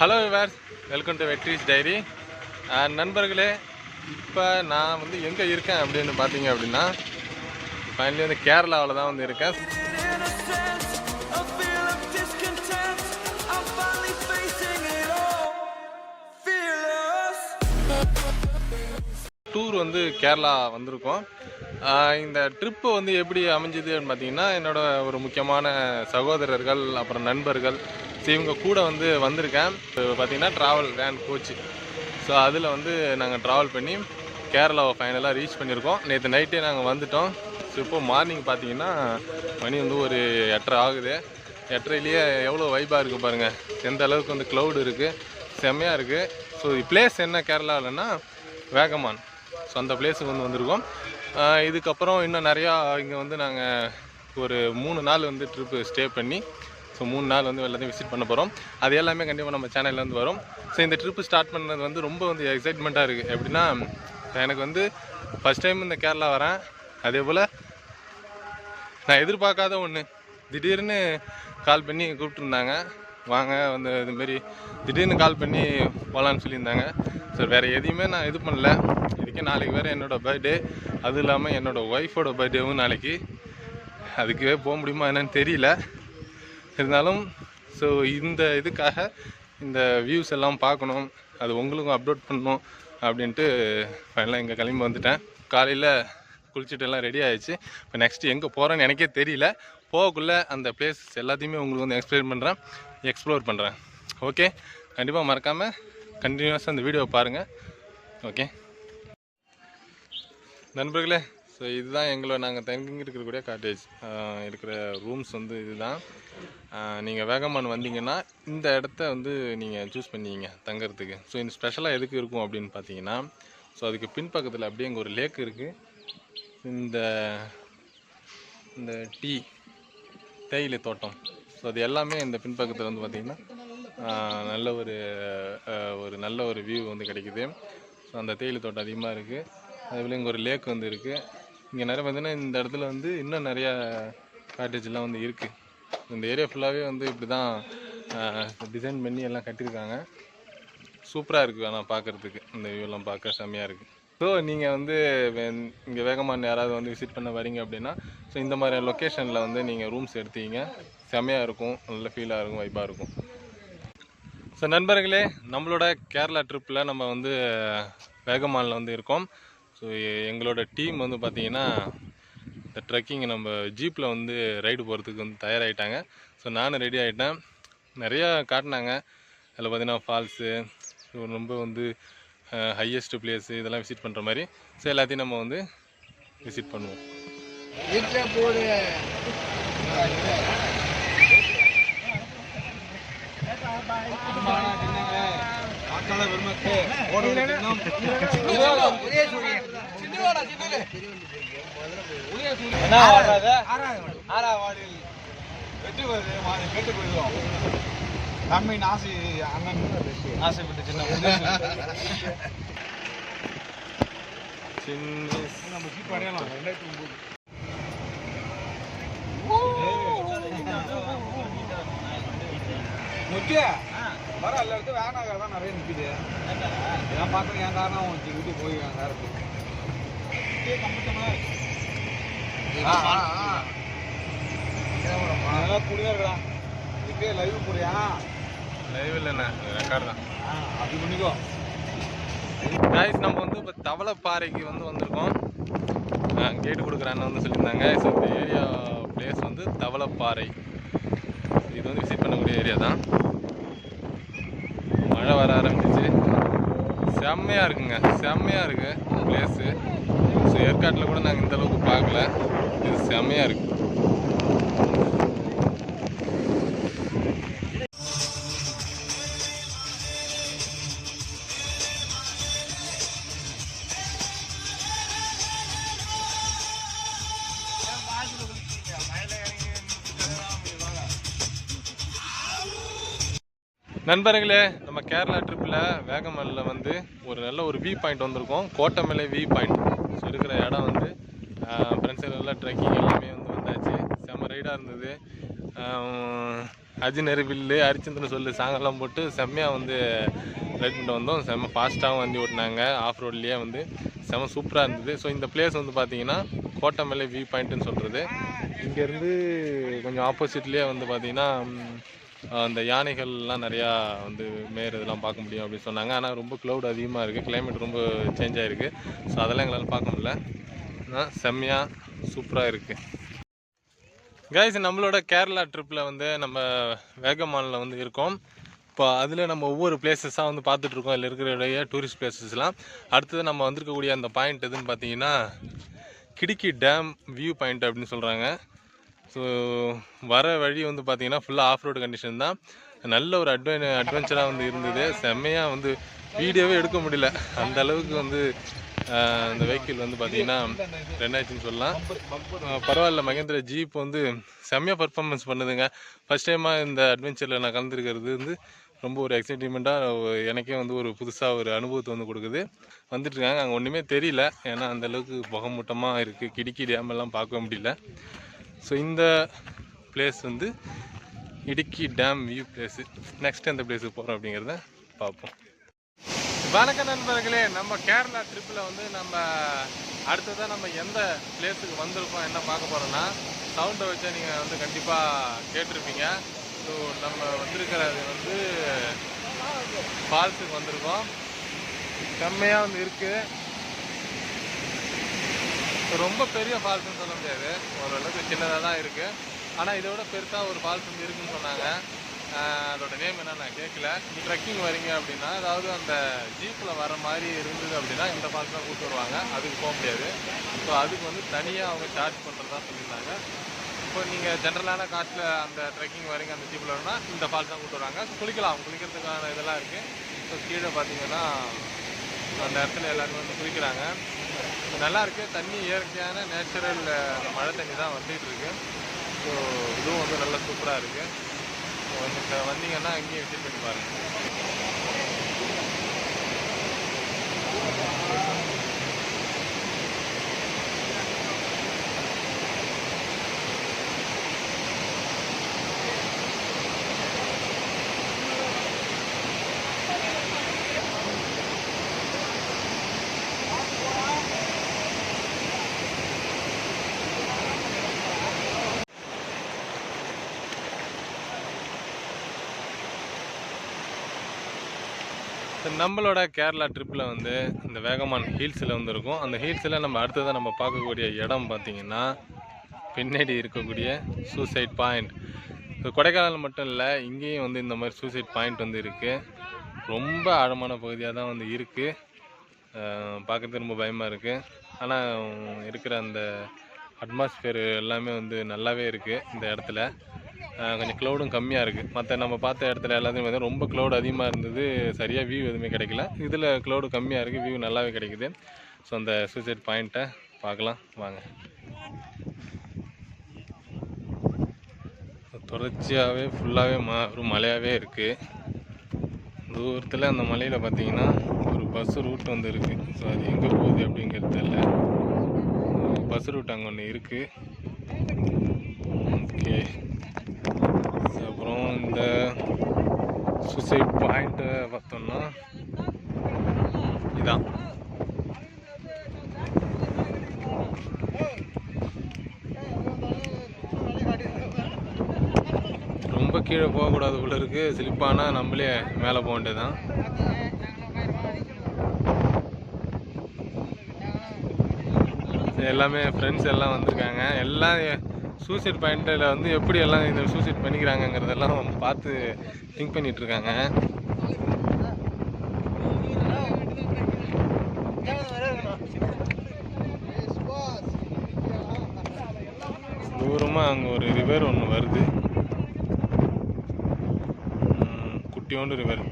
Hello விவார் welcome to வெட்ரிஸ் diary நண்பர்களே இப்போ நான் வந்து எங்கே இருக்கேன் அப்படின்னு பார்த்தீங்க அப்படின்னா ஃபைனலி வந்து கேரளாவில் தான் வந்து இருக்கேன். டூர் வந்து கேரளா வந்திருக்கோம். இந்த ட்ரிப்பு வந்து எப்படி அமைஞ்சது அப்படின்னு பார்த்தீங்கன்னா என்னோட ஒரு முக்கியமான சகோதரர்கள் அப்புறம் நண்பர்கள் ஸோ இவங்க கூட வந்து வந்திருக்கேன். இப்போ பார்த்தீங்கன்னா ட்ராவல் வேன் கோச்சு ஸோ அதில் வந்து நாங்கள் ட்ராவல் பண்ணி கேரளாவை ஃபைனலாக ரீச் பண்ணியிருக்கோம். நேற்று நைட்டே நாங்கள் வந்துட்டோம். ஸோ இப்போ மார்னிங் பார்த்தீங்கன்னா மணி வந்து ஒரு எட்டரை ஆகுது. எட்டரையிலேயே எவ்வளோ வைப்பாக இருக்குது பாருங்கள் எந்த அளவுக்கு வந்து க்ளவுடு இருக்குது செம்மையாக இருக்குது ஸோ பிளேஸ் என்ன கேரளாவில்னா வேகமான் ஸோ அந்த பிளேஸுக்கு வந்து வந்திருக்கோம். இதுக்கப்புறம் இன்னும் நிறையா இங்கே வந்து நாங்கள் ஒரு மூணு நாள் வந்து ட்ரிப்பு ஸ்டே பண்ணி ஸோ மூணு நாள் வந்து எல்லாத்தையும் விசிட் பண்ண போகிறோம் அது எல்லாமே கண்டிப்பாக நம்ம சேனல்லேருந்து வரும். ஸோ இந்த ட்ரிப்பு ஸ்டார்ட் பண்ணது வந்து ரொம்ப வந்து எக்ஸைட்மெண்ட்டாக இருக்குது எப்படின்னா எனக்கு வந்து ஃபஸ்ட் டைம் இந்த கேரளா வரேன். அதே போல் நான் எதிர்பார்க்காத ஒன்று திடீர்னு கால் பண்ணி கூப்பிட்டுருந்தாங்க. வாங்க வந்து இதுமாரி திடீர்னு கால் பண்ணி போகலான்னு சொல்லியிருந்தாங்க. ஸோ வேறு எதையுமே நான் இது பண்ணல. இதுக்கே நாளைக்கு வேறு என்னோடய பர்த்டே அதுவும் இல்லாமல் என்னோடய ஒய்ஃபோட பர்த்டேவும் நாளைக்கு. அதுக்கே போக முடியுமா என்னன்னு தெரியல. இருந்தாலும் ஸோ இந்த இதுக்காக இந்த வியூஸ் எல்லாம் பார்க்கணும் அது உங்களுக்கும் அப்லோட் பண்ணணும் அப்படின்ட்டு ஃபைனலாக இங்கே கிளம்பி வந்துட்டேன். காலையில் குளிச்சுட்டு எல்லாம் ரெடி ஆகிடுச்சு இப்போ நெக்ஸ்ட்டு எங்கே போகிறேன்னு எனக்கே தெரியல. போகக்குள்ளே அந்த பிளேஸ் எல்லாத்தையுமே உங்களுக்கு வந்து எக்ஸ்பிளைன் பண்ணுறேன் எக்ஸ்ப்ளோர் பண்ணுறேன் ஓகே கண்டிப்பாக மறக்காமல் கண்டினியூஸாக அந்த வீடியோவை பாருங்கள் ஓகே நண்பர்களே ஸோ இதுதான் எங்களை நாங்கள் தங்கி இருக்கக்கூடிய காட்டேஜ் இருக்கிற ரூம்ஸ் வந்து இதுதான். நீங்கள் வேகமான் வந்தீங்கன்னா இந்த இடத்த வந்து நீங்கள் சூஸ் பண்ணிங்க தங்கிறதுக்கு. ஸோ இந்த ஸ்பெஷலாக எதுக்கு இருக்கும் அப்படின்னு பார்த்தீங்கன்னா ஸோ அதுக்கு பின்பக்கத்தில் அப்படியே இங்கே ஒரு லேக் இருக்குது இந்த இந்த டீ தேயிலை தோட்டம். ஸோ அது எல்லாமே இந்த பின்பக்கத்தில் வந்து பார்த்திங்கன்னா நல்ல ஒரு ஒரு நல்ல ஒரு வியூ வந்து கிடைக்குது. ஸோ அந்த தேயிலை தோட்டம் அதிகமாக இருக்குது அதுபோல் இங்கே ஒரு லேக் வந்து இருக்குது இங்கே நிறைய பார்த்தீங்கன்னா இந்த இடத்துல வந்து இன்னும் நிறையா காட்டேஜ்லாம் வந்து இருக்குது இந்த ஏரியா ஃபுல்லாகவே வந்து இப்படி தான் டிசைன் பண்ணி எல்லாம் கட்டியிருக்காங்க. சூப்பராக இருக்குது ஆனால் பார்க்குறதுக்கு இந்த வியூலாம் பார்க்க செம்மையாக இருக்குது ஸோ நீங்கள் வந்து இங்கே வேகமான யாராவது வந்து விசிட் பண்ண வரீங்க அப்படின்னா ஸோ இந்த மாதிரி லொக்கேஷனில் வந்து நீங்கள் ரூம்ஸ் எடுத்தீங்க. செம்மையாக இருக்கும். நல்ல ஃபீலாக இருக்கும் வைப்பாக இருக்கும். ஸோ நண்பர்களே நம்மளோட கேரளா ட்ரிப்பில் நம்ம வந்து வேகமானில் வந்து இருக்கோம். ஸோ எங்களோட டீம் வந்து பார்த்திங்கன்னா இந்த ட்ரெக்கிங் நம்ம ஜீப்பில் வந்து ரைடு போகிறதுக்கு வந்து தயாராகிட்டாங்க ஸோ நானும் ரெடி ஆகிட்டேன் நிறையா காட்டினாங்க. அதில் பார்த்தீங்கன்னா ஃபால்ஸு ரொம்ப வந்து ஹையஸ்ட் பிளேஸு இதெல்லாம் விசிட் பண்ணுற மாதிரி. ஸோ எல்லாத்தையும் நம்ம வந்து விசிட் பண்ணுவோம். தம்பி நாசி அண்ணன் ஆசைப்பட்டு சின்ன நம்ம ஜீப் அடையலாம் ரெண்டாயிரத்தி ஒன்பது முக்கிய வர எல்லா இடத்துல வேனாக தான் நிறைய நிற்குது இதெல்லாம் பார்க்குறேன் என் காரணம்? வச்சு விட்டு போய் என் காரத்துக்கு அதெல்லாம் புரியா இருக்கா. இதுக்கே லைவ் புரியா லைவில் என்ன ரெக்கார்ட் தான். அப்படி பண்ணிக்கோ. காய்ஸ் நம்ம வந்து இப்போ தவளைப்பாறைக்கு வந்து வந்திருக்கோம். கேட்டு கொடுக்குற அண்ணன் வந்து சொல்லியிருந்தாங்க. ஸோ இந்த ஏரியா பிளேஸ் வந்து தவளைப்பாறை. இது வந்து விசிட் பண்ணக்கூடிய ஏரியா தான். மழை வர ஆரம்பிச்சிச்சு செம்மையாக இருக்குங்க. செம்மையாக இருக்குது பிளேஸு ஸோ ஏற்காட்டில் கூட நாங்கள் இந்தளவுக்கு பார்க்கல. இது செம்மையாக இருக்கு. நண்பர்களே நம்ம கேரளா ட்ரிப்பில் வேகமல்லில் வந்து ஒரு நல்ல ஒரு வியூ பாயிண்ட் வந்திருக்கோம். கோட்டமலை வியூ பாயிண்ட் ஸோ இருக்கிற இடம் வந்து ஃப்ரெண்ட்ஸ் எல்லாம் ட்ரெக்கிங் எல்லாமே வந்து வந்தாச்சு. செம்ம ரைடாக இருந்தது. அஜினரி வில்லு ஹரிச்சந்திரன் சொல்லு சாங்கெல்லாம் போட்டு செம்மையாக வந்து ரைட் பண்ணிட்டு வந்தோம். செம்ம ஃபாஸ்ட்டாகவும் வண்டி ஓட்டினாங்க. ஆஃப் ரோட்லேயே வந்து செம்ம சூப்பராக இருந்தது. ஸோ இந்த பிளேஸ் வந்து பார்த்தீங்கன்னா கோட்டமலை வியூ பாயிண்ட்டுன்னு சொல்கிறது இங்கேருந்து கொஞ்சம் ஆப்போசிட்லேயே வந்து பார்த்திங்கன்னா அந்த யானைகள்லாம் நிறையா வந்து மேயறதெல்லாம் பார்க்க முடியும் அப்படின்னு சொன்னாங்க. ஆனால் ரொம்ப க்ளவுட் அதிகமாக இருக்குது கிளைமேட் ரொம்ப சேஞ்ச் ஆகிருக்கு ஸோ அதெல்லாம் எங்களால் பார்க்க முடியல. ஆனால் செம்மையாக சூப்பராக இருக்குது கைஸ் நம்மளோட கேரளா ட்ரிப்பில் வந்து நம்ம வேகமானில் வந்து இருக்கோம். இப்போ அதில் நம்ம ஒவ்வொரு பிளேசஸாக வந்து பார்த்துட்ருக்கோம் இதில் இருக்கிற டூரிஸ்ட் பிளேசஸ்லாம் அடுத்தது நம்ம வந்திருக்கக்கூடிய அந்த பாயிண்ட் எதுன்னு பார்த்தீங்கன்னா கிடுக்கி டேம் வியூ பாயிண்ட் அப்படின்னு சொல்கிறாங்க ஸோ வர வழி வந்து பார்த்தீங்கன்னா ஃபுல்லாக ஆஃப் ரோடு கண்டிஷன் தான். நல்ல ஒரு அட்வென் அட்வென்ச்சராக வந்து இருந்தது. செம்மையாக வந்து வீடியோவே எடுக்க முடியல. அந்த அளவுக்கு வந்து அந்த வெஹிக்கிள் வந்து பார்த்தீங்கன்னா ரெண்டாயிரத்துன்னு சொல்லலாம். பரவாயில்ல மகேந்திர ஜீப் வந்து செம்மையாக பர்ஃபார்மன்ஸ் பண்ணுதுங்க. ஃபஸ்ட் டைமாக இந்த அட்வென்ச்சரில் நான் கலந்துருக்கிறது வந்து ரொம்ப ஒரு எக்ஸைட்மெண்ட்டாக எனக்கே வந்து ஒரு புதுசாக ஒரு அனுபவத்தை வந்து கொடுக்குது. வந்துட்டுருக்காங்க அங்கே ஒன்றுமே தெரியல. ஏன்னா அந்த அளவுக்கு புகமூட்டமாக இருக்குது கிடிக்கி டேமெல்லாம் பார்க்க முடியல. ஸோ இந்த பிளேஸ் வந்து Idukki dam view place next எந்த பிளேஸுக்கு போகிறோம் அப்படிங்கிறத பார்ப்போம். வணக்கம் நண்பர்களே நம்ம கேரளா ட்ரிப்பில் வந்து நம்ம அடுத்ததாக நம்ம எந்த பிளேஸுக்கு வந்திருக்கோம் என்ன பார்க்க போகிறோன்னா சவுண்டை வச்சா நீங்கள் வந்து கண்டிப்பாக கேட்டிருப்பீங்க. ஸோ நம்ம வந்திருக்கிறது வந்து ஃபால்ஸுக்கு வந்திருக்கோம். செம்மையாக வந்து இருக்குது ரொம்ப பெரிய ஃபால்ஸ்னு சொல்ல முடியாது. ஓரளவுக்கு சின்னதாக தான் இருக்குது ஆனால் இதோட பெருசாக ஒரு ஃபால்ஸ் வந்து இருக்குன்னு சொன்னாங்க. அதோட நேம் என்ன நான் கேட்கல ட்ரெக்கிங் வரீங்க அப்படின்னா அதாவது அந்த ஜீப்பில் வர மாதிரி இருந்தது அப்படின்னா இந்த ஃபால்ஸ் தான் கூப்பிட்டு வருவாங்க. அதுக்கு போக முடியாது. ஸோ அதுக்கு வந்து தனியாக அவங்க சார்ஜ் பண்ணுறதா சொல்லியிருந்தாங்க. இப்போ நீங்கள் ஜென்ரலான காட்டில் அந்த ட்ரெக்கிங் வரீங்க அந்த ஜீப்பில் வரணும்னா இந்த ஃபால்ஸ் தான் கூப்பிட்டு வராங்க குளிக்கலாம். குளிக்கிறதுக்கான இதெல்லாம் இருக்குது ஸோ கீழே பார்த்தீங்கன்னா அந்த இடத்துல எல்லாருமே வந்து குளிக்கிறாங்க. நல்லா இருக்கு. தண்ணி இயற்கையான நேச்சுரல் அந்த மழை தண்ணி தான் வந்துட்டு இருக்கு. ஸோ இதுவும் வந்து நல்லா சூப்பராக இருக்கு. ஸோ வந்து வந்தீங்கன்னா அங்கேயும் விசிட் பண்ணி பாருங்க. நம்மளோட கேரளா ட்ரிப்பில் வந்து இந்த வேகமான் ஹீல்ஸில் வந்து இருக்கும். அந்த ஹீல்ஸில் நம்ம அடுத்ததாக நம்ம பார்க்கக்கூடிய இடம் பார்த்தீங்கன்னா பின்னாடி இருக்கக்கூடிய சூசைட் பாயிண்ட் இப்போ கொடைக்கானல் மட்டும் இல்லை இங்கேயும் வந்து இந்த மாதிரி சூசைட் பாயிண்ட் வந்து இருக்குது ரொம்ப ஆழமான பகுதியாக தான் வந்து இருக்குது பார்க்குறதுக்கு ரொம்ப பயமாக இருக்குது ஆனால் இருக்கிற அந்த அட்மாஸ்ஃபியர் எல்லாமே வந்து நல்லாவே இருக்குது இந்த இடத்துல. கொஞ்சம் க்ளௌடும் கம்மியாக இருக்குது மற்ற நம்ம பார்த்த இடத்துல எல்லாத்தையும் பார்த்தீங்கன்னா ரொம்ப க்ளௌட் அதிகமாக இருந்தது. சரியாக வியூ எதுவுமே கிடைக்கல. இதில் க்ளௌடு கம்மியாக இருக்குது வியூ நல்லாவே கிடைக்குது. ஸோ அந்த சூசைட் பாயிண்ட்டை பார்க்கலாம். வாங்க. தொடர்ச்சியாகவே ஃபுல்லாகவே ம ஒரு மலையாகவே இருக்குது தூரத்தில் அந்த மலையில் பார்த்தீங்கன்னா ஒரு பஸ் ரூட் வந்து இருக்குது ஸோ அது எங்கே போகுது அப்படிங்கிறது தெரியல. பஸ் ரூட் அங்கே ஒன்று இருக்குது ஓகே அப்புறம் இந்த சூசைட் பாயிண்ட்டை பார்த்தோம்னா இதான். ரொம்ப கீழே போகக்கூடாது உள்ள இருக்கு. ஸ்லிப்பானா நம்மளே மேலே போக வேண்டியதுதான். எல்லாமே ஃப்ரெண்ட்ஸ் எல்லாம் வந்திருக்காங்க. எல்லாம் சூசைட் பாயிண்ட்டில் வந்து எப்படி எல்லாம் இந்த சூசைட் பண்ணிக்கிறாங்கங்கிறதெல்லாம் பார்த்து திங்க் பண்ணிட்டு இருக்காங்க தூரமாக அங்கே ஒரு ரிவர் ஒன்று வருது. குட்டியோண்டு ரிவர்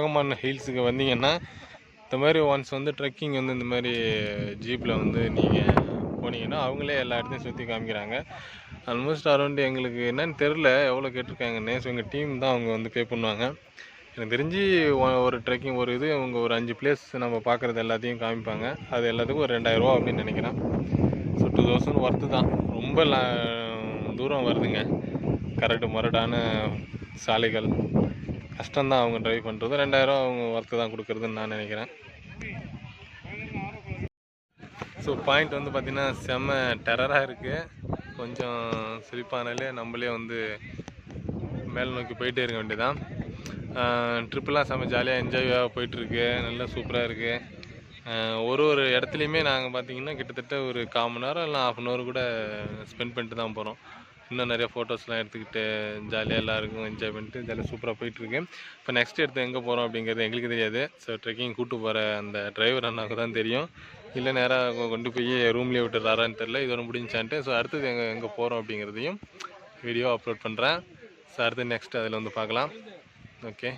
வாகமான் ஹில்ஸுக்கு வந்தீங்கன்னா இந்த மாதிரி ஒன்ஸ் வந்து ட்ரெக்கிங் வந்து இந்த மாதிரி ஜீப்பில் வந்து நீங்கள் போனீங்கன்னா அவங்களே எல்லா இடத்தையும் சுற்றி காமிக்கிறாங்க. ஆல்மோஸ்ட் அரௌண்ட் எங்களுக்கு என்னன்னு தெரில எவ்வளோ கேட்டிருக்காங்கன்னு ஸோ எங்கள் டீம் தான் அவங்க வந்து பே பண்ணுவாங்க. எனக்கு தெரிஞ்சு ஒரு ட்ரெக்கிங் ஒரு இது அவங்க ஒரு அஞ்சு பிளேஸ் நம்ம பார்க்குறது எல்லாத்தையும் காமிப்பாங்க. அது எல்லாத்துக்கும் ஒரு ரெண்டாயிரரூவா அப்படின்னு நினைக்கிறேன். ஸோ டூ தௌசண்ட் ஒர்த்து தான். ரொம்ப தூரம் வருதுங்க. கரடு முரடான சாலைகள். கஷ்டம்தான் அவங்க ட்ரைவ் பண்ணுறது ரெண்டாயிரம் அவங்க ஒர்க்கு தான் கொடுக்குறதுன்னு நான் நினைக்கிறேன். ஸோ பாயிண்ட் வந்து பார்த்திங்கன்னா செம்ம டெரராக இருக்குது கொஞ்சம் சிரிப்பானாலே நம்மளே வந்து மேல் நோக்கி போயிட்டே இருக்க வேண்டியதான் ட்ரிப்பெல்லாம் செம்ம ஜாலியாக என்ஜாயாக போயிட்டுருக்கு நல்லா சூப்பராக இருக்குது ஒரு ஒரு இடத்துலையுமே நாங்கள் பார்த்தீங்கன்னா கிட்டத்தட்ட ஒரு கால் மணி நேரம் இல்லை ஹாஃப் அன் ஹவர் கூட ஸ்பெண்ட் பண்ணிட்டு தான் போகிறோம் இன்னும் நிறைய ஃபோட்டோஸ்லாம் எடுத்துக்கிட்டு ஜாலியாக எல்லாருக்கும் என்ஜாய் பண்ணிட்டு ஜாலியாக சூப்பராக போயிட்டுருக்கு. இப்போ நெக்ஸ்ட் எடுத்து எங்கே போகிறோம் அப்படிங்கிறது எங்களுக்கு தெரியாது. ஸோ ட்ரெக்கிங் கூட்டு போகிற அந்த டிரைவர் அண்ணாவுக்கு தான் தெரியும். இல்லை நேராக கொண்டு போய் ரூம்லேயே விட்டுறாரான்னு தெரில இதோட முடிஞ்சான்ட்டு. ஸோ அடுத்தது எங்கே எங்கே போகிறோம் அப்படிங்கிறதையும் வீடியோ அப்லோட் பண்ணுறேன் ஸோ அடுத்து நெக்ஸ்ட் அதில் வந்து பார்க்கலாம். ஓகே